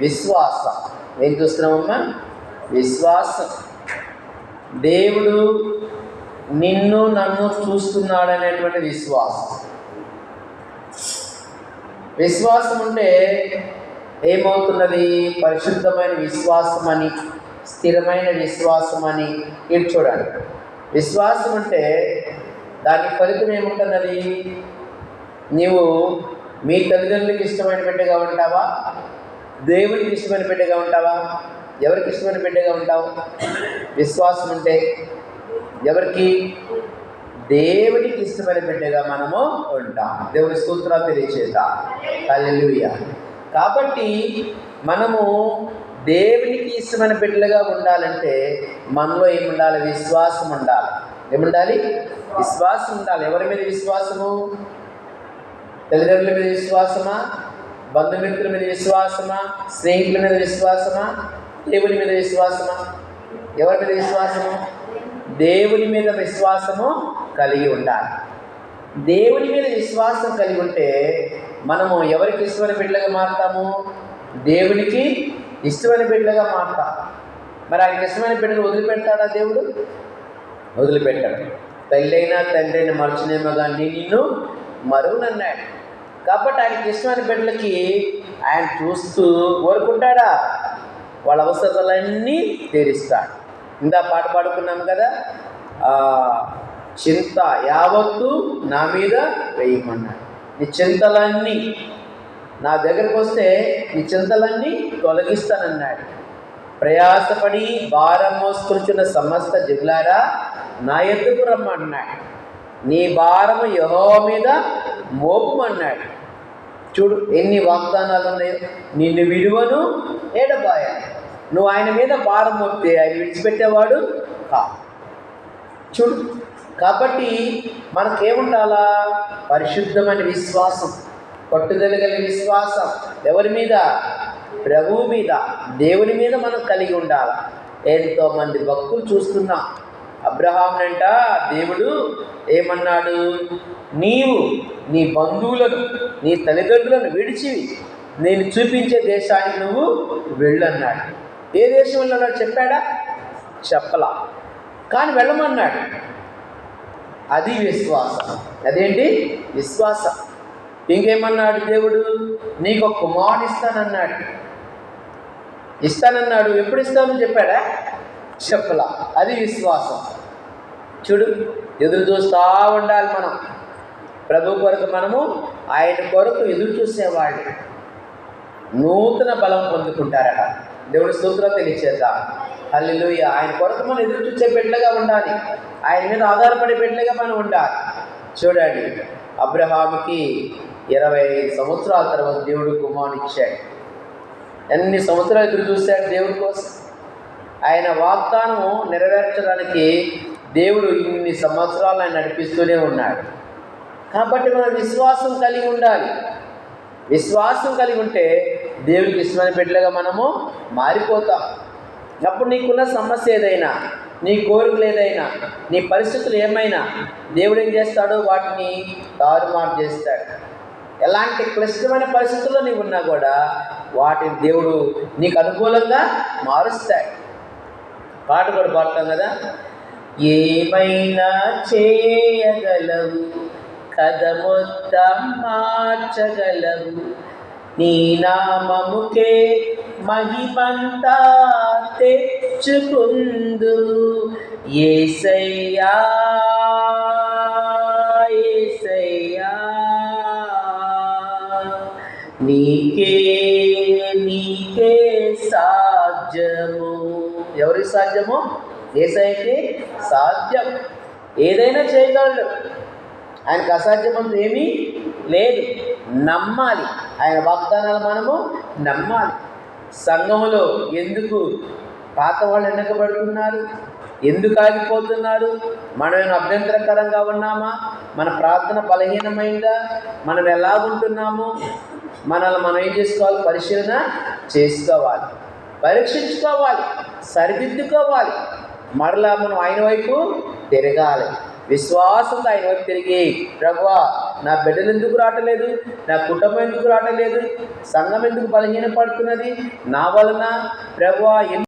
విశ్వాసం. ఏం చూస్తున్నామమ్మా విశ్వాసం. దేవుడు నిన్ను నన్ను చూస్తున్నాడు అనేటువంటి విశ్వాసం. విశ్వాసం ఉంటే ఏమవుతున్నది? పరిశుద్ధమైన విశ్వాసం అని స్థిరమైన విశ్వాసం అని ఇటు చూడండి విశ్వాసం అంటే దాని ఫలితం ఏముంటున్నది? నీవు మీ తల్లిదండ్రులకు ఇష్టమైన బిడ్డగా ఉంటావా? దేవునికి ఇష్టమైన బిడ్డగా ఉంటావా? ఎవరికి ఇష్టమైన బిడ్డగా ఉంటావు? విశ్వాసం ఉంటే ఎవరికి? దేవునికి ఇష్టమైన బిడ్డగా మనము ఉంటాం. దేవుని సూత్రాలు తెలియచేద్దాం హల్లెలూయా. కాబట్టి మనము దేవునికి ఇష్టమైన బిడ్డలుగా ఉండాలంటే మనలో ఏముండాలి? విశ్వాసం ఉండాలి. ఏముండాలి? విశ్వాసం ఉండాలి. ఎవరి మీద విశ్వాసము? తల్లిదండ్రుల మీద విశ్వాసమా? బంధుమిత్రుల మీద విశ్వాసమా? స్నేహితుల మీద విశ్వాసమా? దేవుని మీద విశ్వాసమా? ఎవరి మీద విశ్వాసము? దేవుని మీద విశ్వాసము కలిగి ఉండాలి. దేవుని మీద విశ్వాసం కలిగి ఉంటే మనము ఎవరికి ఇష్టమైన బిడ్డలుగా మారుతాము? దేవునికి ఇష్టమైన బిడ్డలుగా మారుతాం మరి ఆయనకి ఇష్టమైన బిడ్డను వదిలిపెడతాడా దేవుడు? వదిలిపెట్టాడు. తల్లి అయినా తండ్రి అయినా మరచునేమో కానీ నిన్ను మరువునన్నాడు. కాబట్టి ఆయనకి ఇష్టమైన బిడ్డలకి ఆయన చూస్తూ కోరుకుంటాడా? వాళ్ళ అవసరాలన్నీ తీరుస్తాడు. ఇందా పాట పాడుకున్నాం కదా? చింత యావత్తు నా మీద వేయమన్నాడు. నీ చింతలన్నీ నా దగ్గరకు వస్తే నీ చింతలన్నీ తొలగిస్తానన్నాడు. ప్రయాసపడి భారం మోసుకొచ్చిన సమస్త జిగులారా నా ఎద్దుకు రమ్మన్నాడు నీ భారము యహో మీద మోపమన్నాడు. చూడు ఎన్ని వాగ్దానాలు ఉన్నాయో నిన్ను విలువను ఏడబాయ. నువ్వు ఆయన మీద భారం మోపితే ఆయన విడిచిపెట్టేవాడు కా చూడు కాబట్టి మనకేముండాలా? పరిశుద్ధమైన విశ్వాసం పట్టుదల కలిగిన విశ్వాసం. ఎవరి మీద? ప్రభువు మీద. దేవుని మీద మనం కలిగి ఉండాలి. ఎంతోమంది భక్తులు చూస్తున్నాం అబ్రహాంనంట దేవుడు ఏమన్నాడు? నీవు నీ బంధువులను నీ తల్లిదండ్రులను విడిచి నేను చూపించే దేశానికి నువ్వు వెళ్ళన్నాడు. ఏ దేశంలో చెప్పాడా? చెప్పలా. కానీ వెళ్ళమన్నాడు. అది విశ్వాసం. అదేంటి? విశ్వాసం. ఇంకేమన్నాడు దేవుడు? నీకు ఒక కుమారుడు ఇస్తానన్నాడు. ఇస్తానన్నాడు. ఎప్పుడు ఇస్తానని చెప్పాడా? చెప్పలా అది విశ్వాసం. చూడు ఎదురు చూస్తూ ఉండాలి మనం. ప్రభు కొరకు మనము ఆయన కొరకు ఎదురు చూసేవాళ్ళు నూతన బలం పొందుకుంటారట. దేవుడి స్తోత్రం తెలియచేద్దాం. హల్లెలూయా. ఆయన కొరకు మనం ఎదురు చూసే బిడ్డలుగా ఉండాలి. ఆయన మీద ఆధారపడే బిడ్డలుగా మనం ఉండాలి. చూడండి అబ్రహాముకి ఇరవై ఐదు సంవత్సరాల తర్వాత దేవుడు కుమారుని ఇచ్చాడు. ఎన్ని సంవత్సరాలు ఎదురు చూశాడు దేవుడి కోసం? ఆయన వాగ్దానం నెరవేర్చడానికి దేవుడు ఇన్ని సంవత్సరాలు ఆయన నడిపిస్తూనే ఉన్నాడు. కాబట్టి మనం విశ్వాసం కలిగి ఉండాలి. విశ్వాసం కలిగి ఉంటే దేవుడికి ఇష్టమైన బిడ్డలుగా మనము మారిపోతాం. అప్పుడు నీకున్న సమస్య ఏదైనా నీ కోరికలు ఏదైనా నీ పరిస్థితులు ఏమైనా దేవుడు ఏం చేస్తాడు వాటిని తారుమారు చేస్తాడు. ఎలాంటి క్లిష్టమైన పరిస్థితుల్లో నీవు ఉన్నా కూడా వాటిని దేవుడు నీకు అనుకూలంగా మారుస్తాడు. పాట కూడా పాడతాం కదా? ఏమైనా చేయగలవు కథ మొత్తం మార్చగలవు నీ నామముకే మహిమంతా తెచ్చుకుందు. ఏసయ్యా ఏసయ్యా నీకే నీకే సాధ్యము? ఎవరికి సాధ్యము? ఏసైకి సాధ్యం. ఏదైనా చేయగలడు. ఆయనకు అసాధ్యమంత ఏమీ లేదు. నమ్మాలి. ఆయన వాగ్దానాలు మనము నమ్మాలి. సంఘములో ఎందుకు పాత వాళ్ళు వెనకబడుతున్నారు? ఎందుకు ఆగిపోతున్నారు? మనం అభ్యంతరకరంగా ఉన్నామా? మన ప్రార్థన బలహీనమైందా? మనం ఎలాగుంటున్నాము మనల్ని మనం ఏం చేసుకోవాలి? పరిశీలన చేసుకోవాలి. పరీక్షించుకోవాలి సరిదిద్దుకోవాలి. మరలా మనం ఆయన వైపు తిరగాలి. విశ్వాసంతో ఆయన వైపు తిరిగి ప్రభువా నా బిడ్డలు ఎందుకు రావట్లేదు? నా కుటుంబం ఎందుకు రావట్లేదు? సంఘం ఎందుకు బలహీన పడుతున్నది నా వలన ప్రభువా